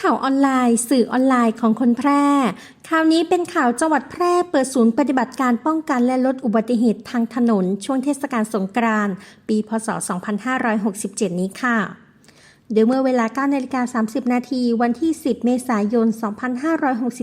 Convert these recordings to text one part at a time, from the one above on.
ข่าวออนไลน์ สื่อออนไลน์ของคนแพร่ ข่าวนี้เป็นข่าวจังหวัดแพร่เปิดศูนย์ปฏิบัติการป้องกันและลดอุบัติเหตุทางถนน ช่วงเทศกาลสงกรานต์ปี พศ 2567 นี้ค่ะ โดยเมื่อเวลา9นาฬิกา30 นาทีวันที่ 10 เมษายน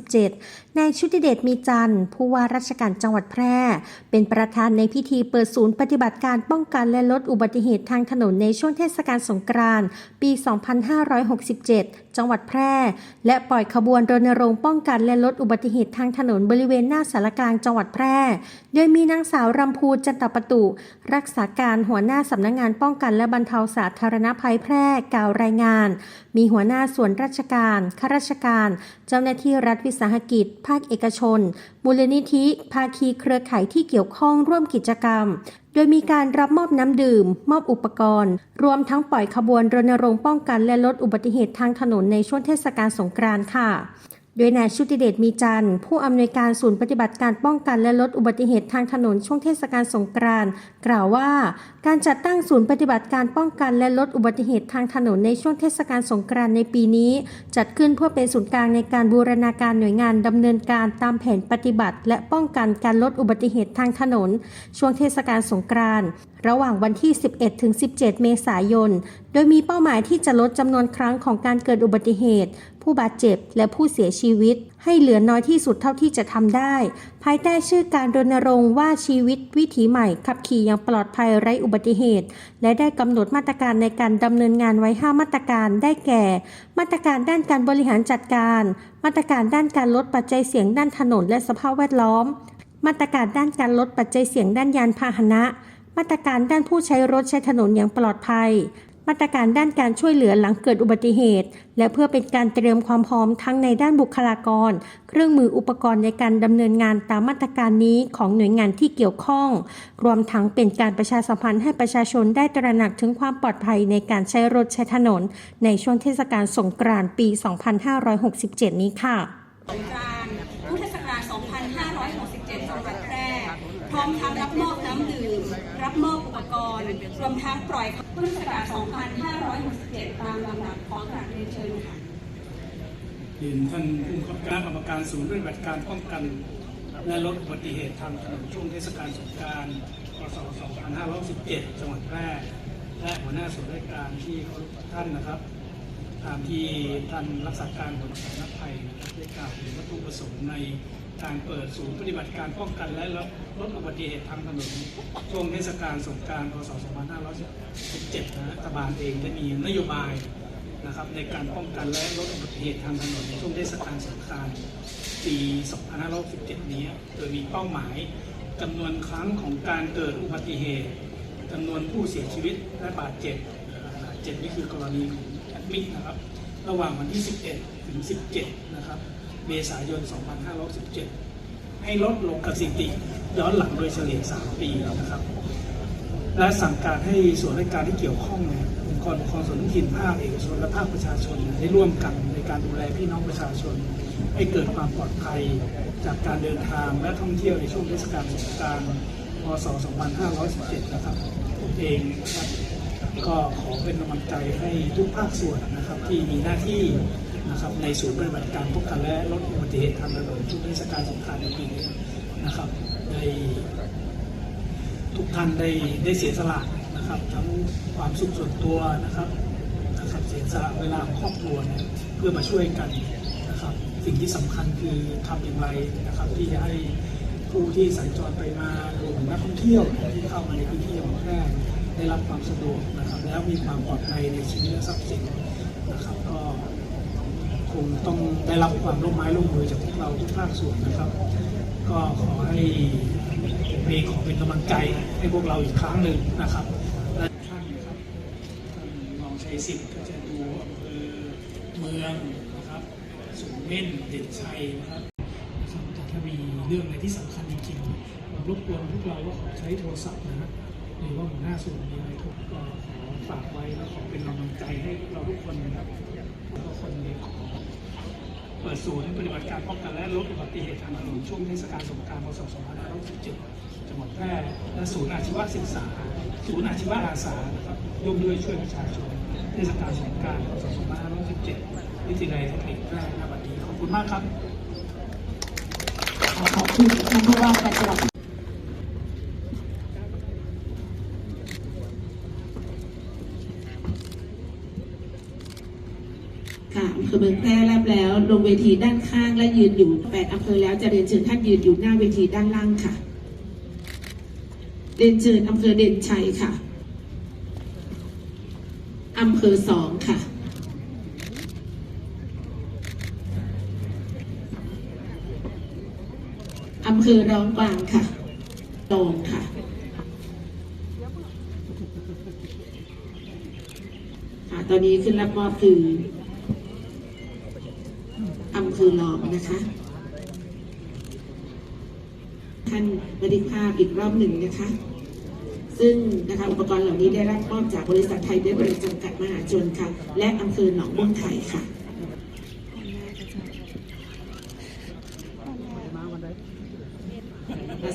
2567 นายชุติเดชมีจันทร์ผู้ว่าราชการจังหวัดแพร่ เป็นประธานในพิธีเปิดศูนย์ปฏิบัติการป้องกันและลดอุบัติเหตุทางถนนในช่วงเทศกาลสงกรานต์ปี 2567 จังหวัดแพร่ และปล่อยขบวนรณรงค์ป้องกันและลดอุบัติเหตุทางถนนบริเวณหน้าสารกลางจังหวัดแพร่ โดยมีนางสาวรำพูจันตประตุรักษาการหัวหน้าสำนักงานป้องกันและบรรเทาสาธารณภัยแพร่กล่าวรายงาน มีหัวหน้าส่วนราชการ ข้าราชการ เจ้าหน้าที่รัฐวิสาหกิจ ภาคเอกชน มูลนิธิ ภาคีเครือข่ายที่เกี่ยวข้องร่วมกิจกรรม โดยมีการรับมอบน้ำดื่ม มอบอุปกรณ์ รวมทั้งปล่อยขบวนรณรงค์ป้องกันและลดอุบัติเหตุทางถนนในช่วงเทศกาลสงกรานต์ค่ะ โดยนายชุติเดชมีจันทร์ผู้อำนวยการศูนย์ปฏิบัติการป้องกันและลดอุบัติเหตุทางถนนช่วงเทศกาลสงกรานต์กล่าวว่า การจัดตั้งศูนย์ปฏิบัติการป้องกันและลดอุบัติเหตุทางถนนในช่วงเทศกาลสงกรานต์ในปีนี้ จัดขึ้นเพื่อเป็นศูนย์กลางในการบูรณาการหน่วยงานดำเนินการตามแผนปฏิบัติ และป้องกันการลดอุบัติเหตุทางถนน ช่วงเทศกาลสงกรานต์ระหว่างวันที่ 11 ถึง 17 เมษายน โดยมีเป้าหมายที่จะลดจำนวนครั้งของการเกิดอุบัติเหตุ ผู้บาดเจ็บและผู้เสียชีวิต ให้เหลือน้อยที่สุดเท่าที่จะทำได้ ภายใต้ชื่อการรณรงค์ว่าชีวิตวิถีใหม่ขับขี่อย่างปลอดภัยไร้อุบัติเหตุ และได้กำหนดมาตรการในการดำเนินงานไว้ 5 มาตรการได้แก่ มาตรการด้านการบริหารจัดการ มาตรการด้านการลดปัจจัยเสี่ยงด้านถนนและสภาพแวดล้อม มาตรการด้านการลดปัจจัยเสี่ยงด้านยานพาหนะ มาตรการด้านผู้ใช้รถใช้ถนนอย่างปลอดภัย มาตรการด้านการช่วยเหลือหลังเกิดอุบัติเหตุ และเพื่อเป็นการเตรียมความพร้อมทั้งในด้านบุคลากร เครื่องมืออุปกรณ์ในการดำเนินงานตามมาตรการนี้ของหน่วยงานที่เกี่ยวข้อง รวมทั้งเป็นการประชาสัมพันธ์ให้ประชาชนได้ตระหนักถึงความปลอดภัยในการใช้รถใช้ถนน ในช่วงเทศกาลสงกรานต์ปี 2567 นี้ค่ะ สงกรานต์พุทธศักราช 2567 จังหวัดแพร่ พ ร้อมทั้งรับมอบน้ำดื่ม รับมอบอุปกรณ์รวมทั้งปล่อยพุทธศักราช2567 ตามลำดับของกราบเรียนเชิญค่ะเรียนท่านผู้บังคับการกรรมการศูนย์ปฏิบัติการป้องกัน และลดอุบัติเหตุทางถนนช่วงเทศกาลสงกรานต์พศ2517 จังหวัดแพร่และหัวหน้าส่วนราชการที่เคารพท่านนะครับ ตามที่ท่านรักษาการหัวหน้าสำนักภัยได้กล่าวถึงวัตถุประสงค์ใน การเปิดศูนย์ปฏิบัติการป้องกันและลดอุบัติเหตุทางถนนช่วงเทศกาลสงกานต์พศ 2517นะรัฐบาลเองได้มีนโยบายนะครับในการป้องกันและลดอุบัติเหตุทางถนนในช่วงเทศกาลสงกรานต์ปี 2567นี้ โดยมีเป้าหมายจำนวนครั้งของการเกิดอุบัติเหตุจำนวนผู้เสียชีวิตและบาดเจ็บ บาดเจ็บนี่คือกรณีของแอดมิดนะครับ ระหว่างวันที่ 11 ถึง 17 นะครับ เมษายน 2517 ให้ลดลงกับสิติย้อนหลังโดยเฉลี่ย 3 ปีนะครับ และสั่งการให้ส่วนราชการที่เกี่ยวข้องเนี่ยองค์กรปกครองส่วนท้องถิ่นภาคเอกชนและภาคประชาชนได้ร่วมกันในการดูแลพี่น้องประชาชน ให้เกิดความปลอดภัยจากการเดินทางและท่องเที่ยวในช่วงเทศกาลสงกรานพศ 2517 นะครับผมเองนะครับก็ขอเป็นกำลังใจให้ทุกภาคส่วนนะครับที่มีหน้าที่ นะครับในศูนย์ปฏิบัติการป้องกันและลดอุบัติเหตุทางถนนช่วงเทศกาลสงกรานต์ในปีนี้นะครับได้ทุกท่านได้ได้เสียสละนะครับทั้งความสุขส่วนตัวนะครับนะครับเสียสละเวลาครอบครัวเนี่ยเพื่อมาช่วยกันนะครับสิ่งที่สำคัญคือทำอย่างไรนะครับที่จะให้ผู้ที่สัญจรไปมารวมถึงนักท่องเที่ยวที่เข้ามาในพื้นที่ของแพร่ได้รับความสะดวกนะครับแล้วมีความปลอดภัยในชีวิตและทรัพย์สิน คงต้องได้รับความร่วมไม้ร่วมมือจากพวกเราทุกภาคส่วนนะครับ ก็ขอให้ผมเองขอเป็นกำลังใจให้พวกเราอีกครั้งหนึ่งนะครับและท่านนะครับท่านองชัยสิทธิ์ก็จะดูอำเภอเมืองนะครับสูงเม่นเด่นชัยนะครับนะครับแต่ถ้ามีเรื่องอะไรที่สำคัญจริงๆผมรบกวนพวกเราก็ขอใช้โทรศัพท์นะครับหรือว่าหัวหน้าส่วนมีอะไรทุกก็ขอฝากไว้แล้วขอเป็นกำลังใจให้พวกเราทุกคนนะครับแล้วก็คนในขอ ปิดศูนย์ปฏิบัติการป้องกันและลดอุบัติเหตุทางถนนช่วงเทศกาลสงกรานต์พศ2567จังหวัดแพร่และศูนย์อาชีวศึกษา ศูนย์อาชีวอาสาครับร่วมด้วยช่วยประชาชนเทศกาลสงกรานต์พศ2567วิทยาลัยเทคนิคราชนบัดนี้ขอบคุณมากครับขอบคุณท่านผู้ว่าการจังหวัด ค่ะอำเภอเมืองแพร่รับแล้ว ลงเวทีด้านข้างและยืนอยู่แปดอำเภอแล้วจะเรียนเชิญท่านยืนอยู่หน้าเวทีด้านล่างค่ะเรียนเชิญอำเภอเด่นชัยค่ะอำเภอสองค่ะอำเภอร้องกลางค่ะตองค่ะค่ะตอนนี้ขึ้นรับมอบคือ อำเภอลอมนะคะ ท่านบันทึกภาพอีกรอบหนึ่งนะคะ ซึ่งนะคะอุปกรณ์เหล่านี้ได้รับมอบจากบริษัทไทยเบเวอร์จำกัดมหาชนค่ะ และอำเภอหนองม่วงไข่ค่ะ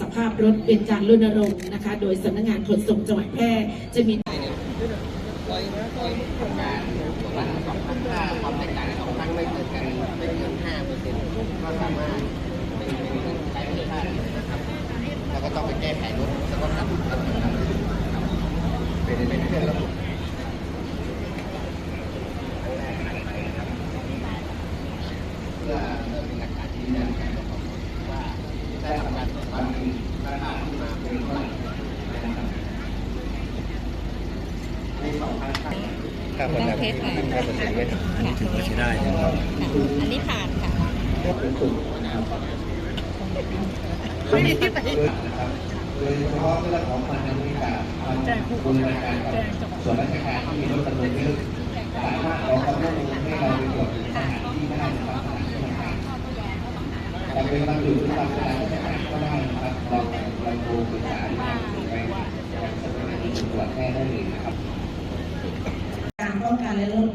สภาพรถเป็นการรณรงค์นะคะ โดยสำนักงานขนส่งจังหวัดแพร่จะมี ถ้าความแตกต่างสองครั้งไม่เกินกันไม่เกินห้าเปอร์เซ็นต์ก็ สามารถเป็นเป็นเรื่องใช้ไม่ได้นะครับแล้วก็ต้องไปแก้ไขรถแล้วก็ทำทำทำเป็นเป็นเรื่องระบบเพื่อเพื่อเป็นหลักฐานที่ยืนยันการประกอบว่าได้ทำงานวันหนึ่งราคาที่มาเป็นเท่าไหร่นะครับในสองพันห้าค่าคนแบบค่าเปอร์เซ็นต์ไม่ถือว่าใช้ได้นะครับอันนี้ผ่านค่ะ แค่เป็นกลุ่มนะครับโดยเฉพาะเรื่องของพันธมิตรการบูรณาการกับส่วนราชการที่มีรถจำนวนเยอะสามารถขอความร่วมมือให้เราไปตรวจสถานที่ได้นะครับสถานที่ต่างๆแต่เป็นบางจุดที่บางสถานที่ก็ได้นะครับเราเราโทรปรึกษาหรือว่าไปยังสำนักงานตรวจแพทย์ได้เลยนะครับ การป้องกันและลด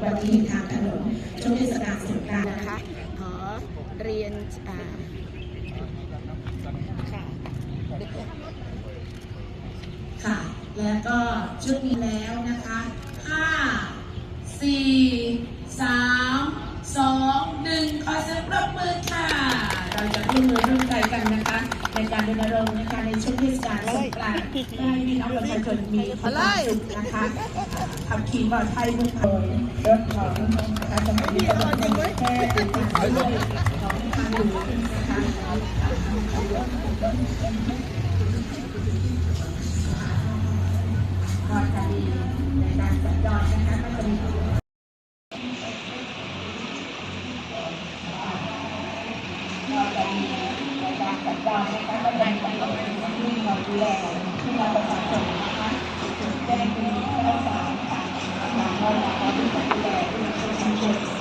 อ่าค่ะค่ะ แล้วก็ชุดนี้แล้วนะคะห้าสี่สามสองหนึ่งขอเสียงปรบมือค่ะ เราจะร่วมมือร่วมใจกันนะคะ ในการรณรงค์นะคะในช่วงเทศกาลสงกรานต์เพื่อให้พี่น้องประชาชนมีความสุขนะคะขับขี่ปลอดภัยบนถนนรถของนะคะสมัยนี้ก็ต้องแค่ มาดูนะคะก็จะมีในการสัญจรนะคะก็จะมีก็จะมีในการสัญจรนะคะก็จะมีที่มาดูแลที่มาประชาชนนะคะจุดแจ้งมีข้าวสารค่ะสามร้อยบาทที่จะดูแลที่มาประชาชน